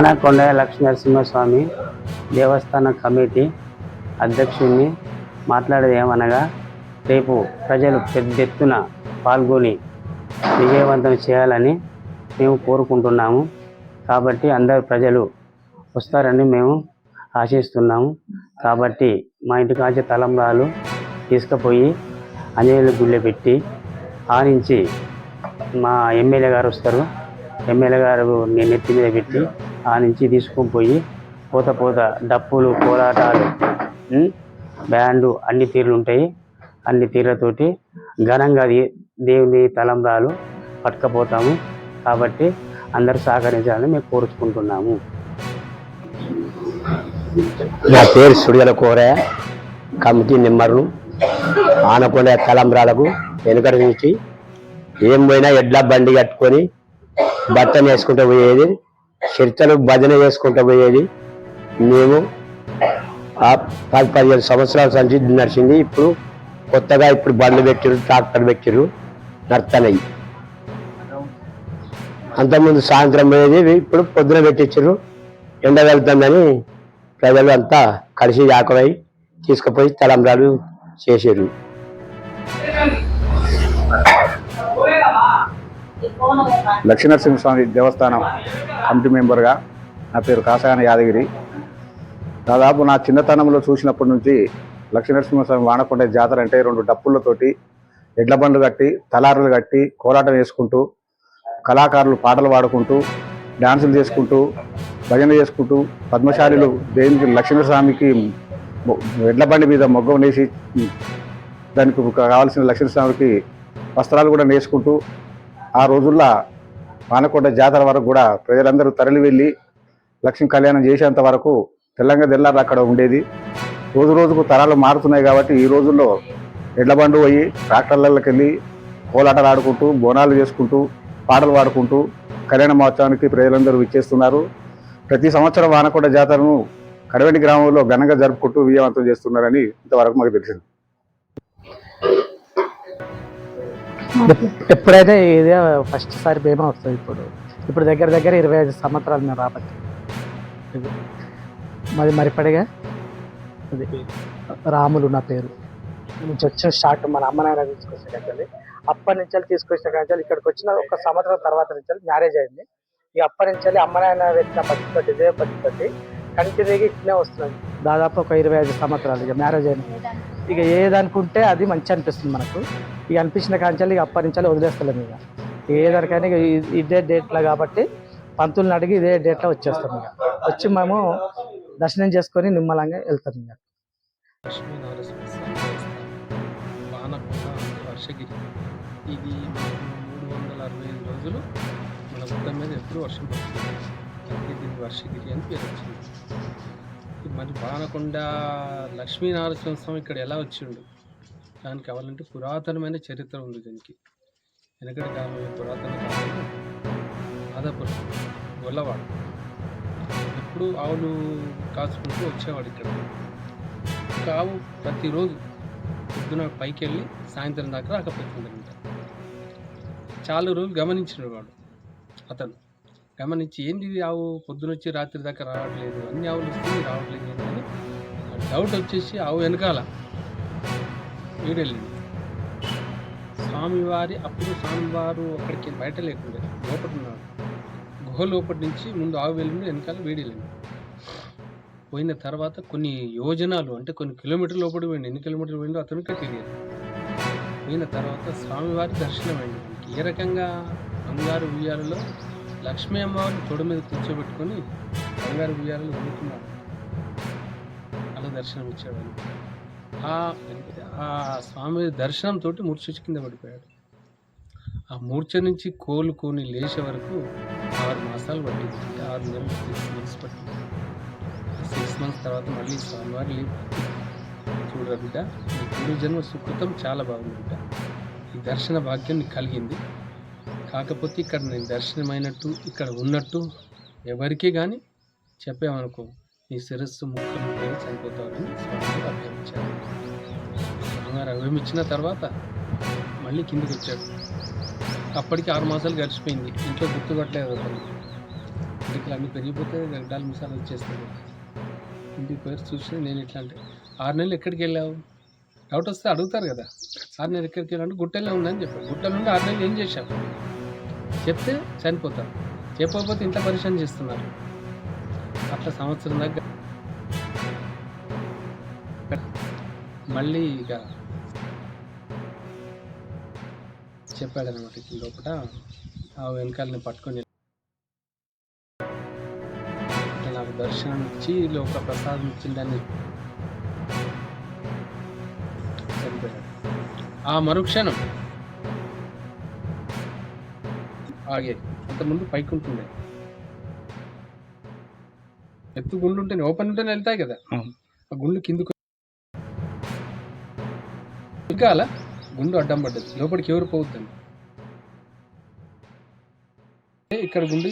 వానకొండ లక్ష్మీనరసింహస్వామి దేవస్థాన కమిటీ అధ్యక్షుడిని మాట్లాడేది ఏమనగా రేపు ప్రజలు పెద్ద ఎత్తున పాల్గొని విజయవంతం చేయాలని మేము కోరుకుంటున్నాము. కాబట్టి అందరు ప్రజలు వస్తారని మేము ఆశిస్తున్నాము. కాబట్టి మా ఇంటి కాంచి తలంబ్రాలు తీసుకుపోయి అంజనేయుల గుళ్ళె పెట్టి ఆనించి మా ఎమ్మెల్యే గారు వస్తారు. ఎమ్మెల్యే గారు నేను నెత్తి మీద పెట్టి ఆ నుంచి తీసుకొని పోయి పోత పోత డప్పులు కోలాటాలు ఉం, బ్యాండు అన్ని తీరులు ఉంటాయి. అన్ని తీర్లతోటి ఘనంగా దేవుని తలంబ్రాలు పట్టుకపోతాము. కాబట్టి అందరూ సహకరించాలని మేము కోరుచుకుంటున్నాము నా పేరు సుడిగల కోర. కమిటీ నెంబర్ను ఆనకొండ తలంబ్రాలకు వెనుకటి నుంచి ఏం పోయినా ఎడ్ల బండి కట్టుకొని భర్తను వేసుకుంటూ పోయేది చరిత్రను భజన చేసుకుంటూ పోయేది. మేము ఆ పది పదిహేను సంవత్సరాల సంచి నడిచింది. ఇప్పుడు కొత్తగా ఇప్పుడు బండ్లు పెట్టిరు ట్రాక్టర్ పెట్టిరు నర్తనయ్యి. అంతకుముందు సాయంత్రం పోయేది ఇప్పుడు పొద్దున పెట్టించారు ఎండ వెళ్తుందని ప్రజలు అంతా కలిసి యాకమై తీసుకుపోయి తలంబ్రాలు చేసారు లక్ష్మీనరసింహస్వామి దేవస్థానం కమిటీ మెంబర్గా నా పేరు కాసాయన యాదగిరి. దాదాపు నా చిన్నతనంలో చూసినప్పటి నుంచి లక్ష్మీనరసింహస్వామి వానకొండ జాతర అంటే రెండు డప్పులతోటి ఎడ్ల బండ్లు కట్టి తలారులు కట్టి కోలాటం వేసుకుంటూ కళాకారులు పాటలు పాడుకుంటూ డాన్సులు చేసుకుంటూ భజన చేసుకుంటూ పద్మశాలిలు దేనికి లక్ష్మీస్వామికి ఎడ్ల బండి మీద మొగ్గం వేసి దానికి కావాల్సిన లక్ష్మీస్వామికి వస్త్రాలు కూడా నేసుకుంటూ ఆ రోజుల్లో వానకొండ జాతర వరకు కూడా ప్రజలందరూ తరలి వెళ్ళి లక్ష్మీ కళ్యాణం చేసేంత వరకు తెల్లంగా తెల్లారు అక్కడ ఉండేది. రోజు రోజుకు తరాలు మారుతున్నాయి కాబట్టి ఈ రోజుల్లో ఎడ్ల బండు పోయి ట్రాక్టర్లకి వెళ్ళి కోలాటలు ఆడుకుంటూ బోనాలు చేసుకుంటూ పాటలు పాడుకుంటూ కళ్యాణ మహోత్సవానికి ప్రజలందరూ విచ్చేస్తున్నారు. ప్రతి సంవత్సరం వానకొండ జాతరను కడవెండి గ్రామంలో ఘనంగా జరుపుకుంటూ విజయవంతం చేస్తున్నారని ఇంతవరకు మాకు తెలిసింది. ఎప్పుడైతే ఇదే ఫస్ట్ సారి బీమా వస్తుంది ఇప్పుడు. ఇప్పుడు దగ్గర దగ్గర ఇరవై ఐదు సంవత్సరాలు మేము రాబట్టి. మరి మరిపడిగా అది రాములు నా పేరు. నుంచి వచ్చిన స్టార్ట్ మన అమ్మ నాయన తీసుకొచ్చిన కంచెల్లి అప్పటి నుంచి తీసుకొచ్చిన కంచెల్లి ఇక్కడికి వచ్చిన ఒక సంవత్సరం తర్వాత నుంచి మ్యారేజ్ అయింది. ఇక అప్పటి నుంచి అమ్మ నాయన పెట్టిన పద్ధతి ఇదే పద్ధతి కంటిన్యూగా ఇట్లే వస్తుంది. దాదాపు ఒక ఇరవై ఐదు సంవత్సరాలు ఇక మ్యారేజ్ అయింది. ఇక ఏదనుకుంటే అది మంచి అనిపిస్తుంది మనకు. ఇక అనిపించిన కాంచాలు ఇక అప్పటి వదిలేస్తలేము ఇక. ఏదరికైనా ఇక ఇదే డేట్లో కాబట్టి పంతులను అడిగి ఇదే డేట్లో వచ్చేస్తాం ఇక. వచ్చి మేము దర్శనం చేసుకొని నిమ్మలంగా వెళ్తాం ఇక. వర్షగిరి. ఇది మూడు వందల అరవై ఐదు రోజులు మన గుట్ట మీద ఎప్పుడూ వర్షం పడుతుంది. దీనికి వర్షగిరి అని పేరు వచ్చింది. మరి బానకొండ లక్ష్మీ స్వామి ఇక్కడ ఎలా వచ్చిండు? దానికి కావాలంటే పురాతనమైన చరిత్ర ఉంది దీనికి. వెనకటి కాలంలో పురాతన కాలంలో గొల్లవాడు. ఎప్పుడు ఆవులు కాచుకుంటూ వచ్చేవాడు ఇక్కడ. కావు ప్రతిరోజు పొద్దున పైకి వెళ్ళి సాయంత్రం దాకా రాకపోతుందనమాట చాలా రోజులు గమనించిన వాడు అతను. గమనించి ఏంది ఆవు? పొద్దున వచ్చి రాత్రి దాకా రావట్లేదు. అన్ని ఆవులు వస్తుంది రావట్లేదు అని డౌట్ వచ్చేసి ఆవు వెనకాల వీడెళ్ళింది స్వామివారి అప్పుడు స్వామివారు అక్కడికి బయట లేకుండా లోపల ఉన్నాడు గుహ లోపటి నుంచి ముందు ఆవు వెళ్ళింది వెనకాల వీడెళ్ళింది. పోయిన తర్వాత కొన్ని యోజనాలు అంటే కొన్ని కిలోమీటర్ల లోపల పోయింది. ఎన్ని కిలోమీటర్లు పోయిందో అతనికే తెలియదు. పోయిన తర్వాత స్వామివారి దర్శనం అయింది ఏ రకంగా బంగారు ఉయ్యాలలో లక్ష్మీ అమ్మవారిని తొడ మీద కూర్చోబెట్టుకొని బంగారు బియ్యాలను ఊరుకున్నాడు అలా దర్శనం ఇచ్చాడు ఆ ఆ స్వామి దర్శనంతో మూర్ఛ కింద పడిపోయాడు. ఆ మూర్ఛ నుంచి కోలుకొని లేచే వరకు ఆరు మాసాలు పట్టింది. ఆరు నెలలు సిక్స్ మంత్స్ పట్టింది. సిక్స్ మంత్స్ తర్వాత మళ్ళీ స్వామివారి లీవ్ చూడరా బిడ్డ నీ పూర్వ జన్మ సుకృతం చాలా బాగుంది బిడ్డ. ఈ దర్శన భాగ్యం నీకు కలిగింది. కాకపోతే ఇక్కడ నేను దర్శనమైనట్టు ఇక్కడ ఉన్నట్టు ఎవరికీ కానీ చెప్పామనుకో నీ శిరస్సు ముక్కలు పోయి చనిపోతారని అభిమించాడు స్వామివారు అభిమించిన తర్వాత మళ్ళీ కిందికి వచ్చాడు అప్పటికి ఆరు మాసాలు గడిచిపోయింది. ఇంట్లో గుర్తుపట్టలేదు అతను. ఇంటికి అన్నీ పెరిగిపోతే గడ్డాలు మిసాలు వచ్చేస్తుంది ఇంటికి పోయి చూసి నేను ఇట్లా అంటే ఆరు నెలలు ఎక్కడికి వెళ్ళావు? డౌట్ వస్తే అడుగుతారు కదా. ఆరు నెలలు ఎక్కడికి వెళ్ళాలంటే గుట్టలో ఉందని చెప్పాను గుట్టెల నుండి ఆరు నెలలు ఏం చేశావు? చెప్తే చనిపోతారు. చెప్పకపోతే ఇంత పరిశ్రమ చేస్తున్నారు. అట్లా సంవత్సరం దాకా మళ్ళీ ఇక చెప్పాడనమాట ఈ లోపల ఆ వెనకాలని పట్టుకొని నాకు దర్శనం ఇచ్చి లోపల ప్రసాదం ఇచ్చిందని చనిపోయాడు. ఆ మరుక్షణం ఆగే. అంతకుముందు పైకి ఉంటుండే. ఎత్తు గుండు ఉంటేనే ఓపెన్ ఉంటేనే వెళ్తాయి కదా. ఆ గుండు కిందకు ఇంకా అలా గుండు అడ్డం పడ్డది. లోపలికి ఎవరు పోవద్దని ఇక్కడ గుండు